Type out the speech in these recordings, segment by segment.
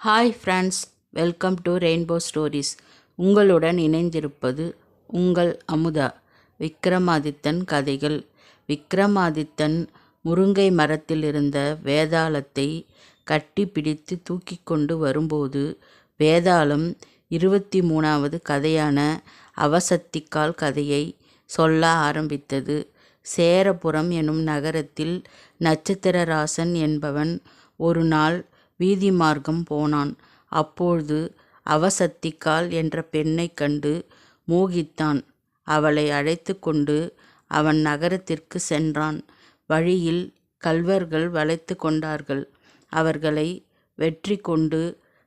Hi friends welcome to rainbow stories உங்களுடன் இணைந்திருப்பது உங்கள் அமுதா. விக்ரமாதித்தன் கதைகள். விக்ரமாதித்தன் முருங்கை மரத்தில் இருந்த வேதாளத்தை கட்டி பிடித்து தூக்கி கொண்டு வரும்போது வேதாளம் இருபத்தி மூணாவது கதையான அவசத்திக்கால் கதையை சொல்ல ஆரம்பித்தது. சேரபுரம் எனும் நகரத்தில் நட்சத்திரராசன் என்பவன் ஒரு நாள் வீதி மார்க்கம் போனான். அப்பொழுது அவசத்திக்கால் என்ற பெண்ணைக் கண்டு மோகித்தான். அவளை அழைத்து கொண்டு அவன் நகரத்திற்கு சென்றான். வழியில் கல்வர்கள் வளைத்து கொண்டார்கள். அவர்களை வெற்றி கொண்டு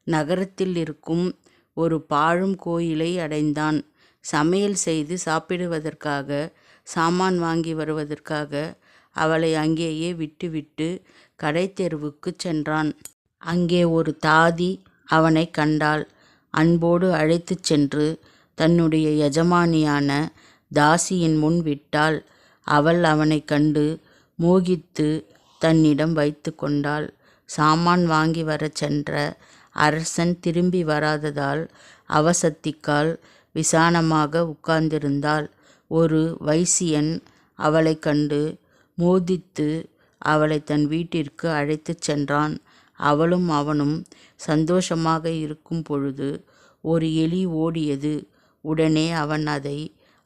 நகரத்தில் இருக்கும் ஒரு பாழும் கோயிலை அடைந்தான். சமையல் செய்து சாப்பிடுவதற்காக சாமான் வாங்கி வருவதற்காக அவளை அங்கேயே விட்டுவிட்டு கடைத்தெருவுக்குச் சென்றான். அங்கே ஒரு தாதி அவனை கண்டாள். அன்போடு அழைத்துச் சென்று தன்னுடைய எஜமானியான தாசியின் முன் விட்டாள். அவள் அவனை கண்டு மோகித்து தன்னிடம் வைத்து கொண்டாள். சாமான் வாங்கி வரச் சென்ற அரசன் திரும்பி வராததால் அவசத்திக்கால் விசானமாக உட்கார்ந்திருந்தாள். ஒரு வைசியன் அவளை கண்டு மோதித்து அவளை தன் வீட்டிற்கு அழைத்துச் சென்றான். அவளும் அவனும் சந்தோஷமாக இருக்கும் பொழுது ஒரு எலி ஓடியது. உடனே அவன் அதை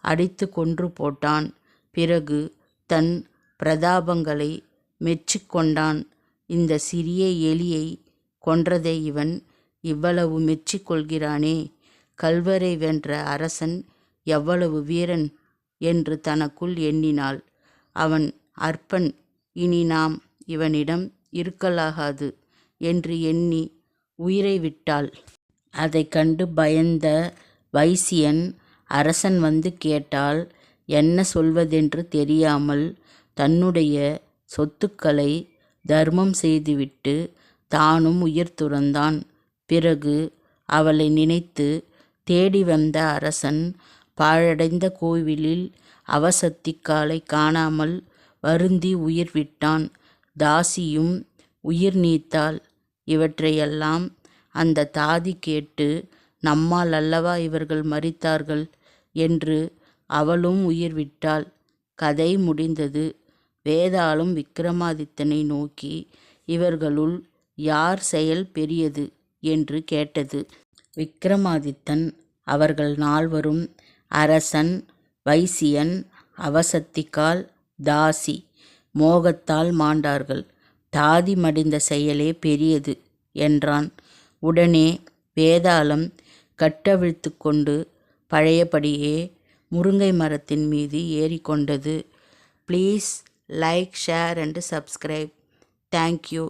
அடித்து கொன்று போட்டான். பிறகு தன் பிரதாபங்களை மெச்சிக்கொண்டான் இந்த சிறிய எலியை கொன்றதை இவன் இவ்வளவு மெச்சிக்கொள்கிறானே கல்வரை வென்ற அரசன் எவ்வளவு வீரன் என்று தனக்குள் எண்ணினாள். அவன் அற்பன் இனி நாம் இவனிடம் இருக்கலாகாது. என்று எண்ணி உயிரை விட்டாள். அதை கண்டு பயந்த வைசியன் அரசன் வந்து கேட்டால் என்ன சொல்வதென்று தெரியாமல் தன்னுடைய சொத்துக்களை தர்மம் செய்துவிட்டு தானும் உயிர் துறந்தான். பிறகு அவளை நினைத்து தேடி வந்த அரசன் பாழடைந்த கோவிலில் அவசத்திக்காலை காணாமல் வருந்தி உயிர் விட்டான். தாசியும் உயிர் நீத்தாள் இவற்றையெல்லாம் அந்த தாதி கேட்டு நம்மால் அல்லவா இவர்கள் மறித்தார்கள் என்று அவளும் உயிர் விட்டாள் கதை முடிந்தது. வேதாளும் விக்ரமாதித்தனை நோக்கி இவர்களுள் யார் செயல் பெரியது? என்று கேட்டது. விக்ரமாதித்தன் அவர்கள் நால்வரும் அரசன் வைசியன் அவசத்திக்கால் தாசி மோகத்தால் மாண்டார்கள். தாதி மடிந்த செயலே பெரியது என்றான். உடனே வேதாளம் கட்டவிழ்த்து கொண்டு பழையபடியே முருங்கை மரத்தின் மீது ஏறிக்கொண்டது. Please like share and subscribe thank you